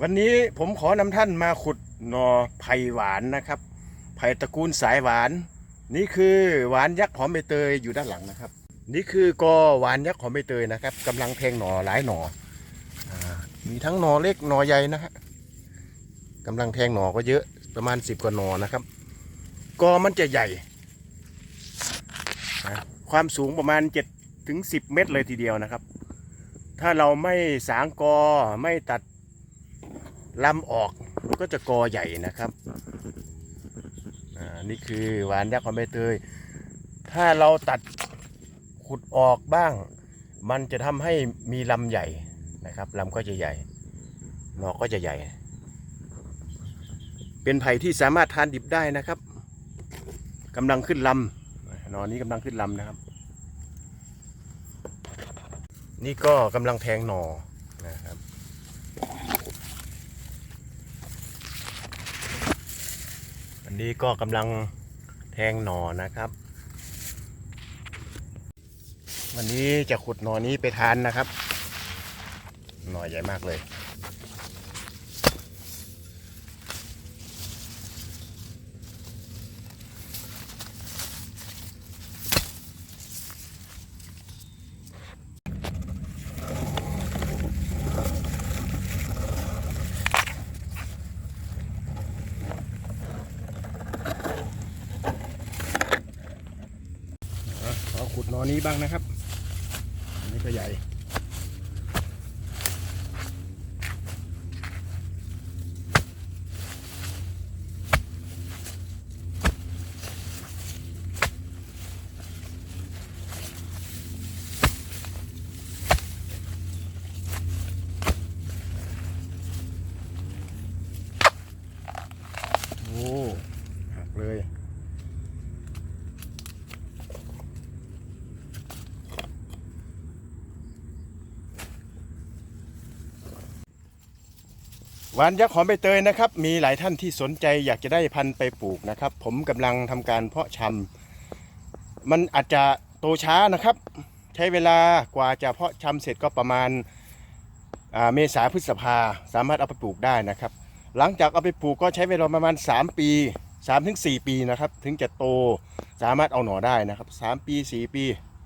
วันนี้ผมขอนำท่านมาขุดหนอไผ่หวานนะครับ ไผ่ตระกูลสายหวาน นี่คือหวานยักษ์หอมใบเตยอยู่ด้านหลังนะครับ นี่คือกอหวานยักษ์หอมใบเตยนะครับกำลังแทงหน่อหลายหน่อมีทั้งหน่อเล็กหน่อใหญ่นะฮะกำลังแทงหน่อก็เยอะประมาณ10กว่าหน่อนะครับ กอมันจะใหญ่ ความสูงประมาณ7ถึง10 เมตรเลยทีเดียวนะครับ ถ้าเราไม่สางกอไม่ตัด ลำออกก็จะกอใหญ่นะครับอ่านี่คือหวานยักษ์ของใบเตย ถ้าเราตัดขุดออกบ้าง มันจะทำให้มีลำใหญ่นะครับลำก็จะใหญ่หนอกก็จะใหญ่ เป็นไผ่ที่สามารถทานดิบได้นะครับกำลังขึ้นลำหนอนี้กำลังขึ้นลำนะครับ นี่ก็กำลังแทงหนอนะครับ นี้ก็กำลังแทงหน่อนะครับ วันนี้จะขุดหน่อนี้ไปทานนะครับ หน่อใหญ่มากเลย อะ อันนี้บ้างนะครับ อันนี้ก็ใหญ่ โอ้หักเลย หวานยักษ์หอมใบเตยนะครับ มีหลายท่านที่สนใจอยากจะได้พันธุ์ไปปลูกนะครับ ผมกำลังทำการเพาะชำมันอาจจะโตช้านะครับ ใช้เวลากว่าจะเพาะชำเสร็จก็ประมาณาเมษาพฤษภาสามารถเอาไปปลูกได้นะครับ หลังจากเอาไปปลูกก็ใช้เวลาประมาณ 3 ปี3ถึง4ปีนะครับ ถึงจะโตสามารถเอาหน่อได้นะครับ 3 ปี 4 ปี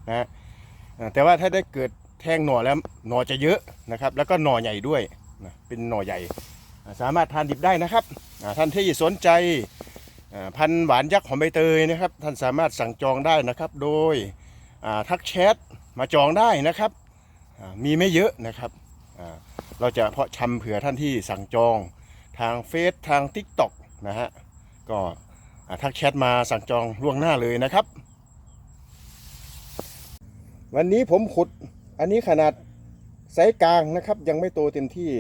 นะแต่ว่าถ้าได้เกิดแทงหน่อแล้วหน่อจะเยอะนะครับ แล้วก็หน่อใหญ่ด้วยนะเป็นหน่อใหญ่ สามารถทานดิบได้นะครับท่านที่สนใจพันหวานยักษ์หอมใบเตยนะครับ ท่านสามารถสั่งจองได้นะครับ โดยทักแชทมาจองได้นะครับ มีไม่เยอะนะครับ เราจะเพาะชำเผื่อท่านที่สั่งจองทางเฟซทาง t ิ k t o k นะฮะก็ทักแชทมาสั่งจองล่วงหน้าเลยนะครับ วันนี้ผมขุดอันนี้ขนาดไซส์กลางนะครับ ยังไม่โตเต็มที่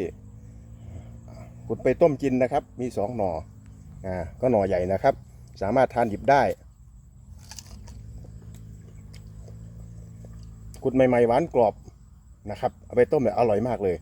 ขุดไปต้มกินนะครับ มีสองหน่ออ่าก็หน่อใหญ่นะครับ สามารถทานหยิบได้ขุดใหม่ๆหวานกรอบนะครับ เอาไปต้มเนี่ยอร่อยมากเลย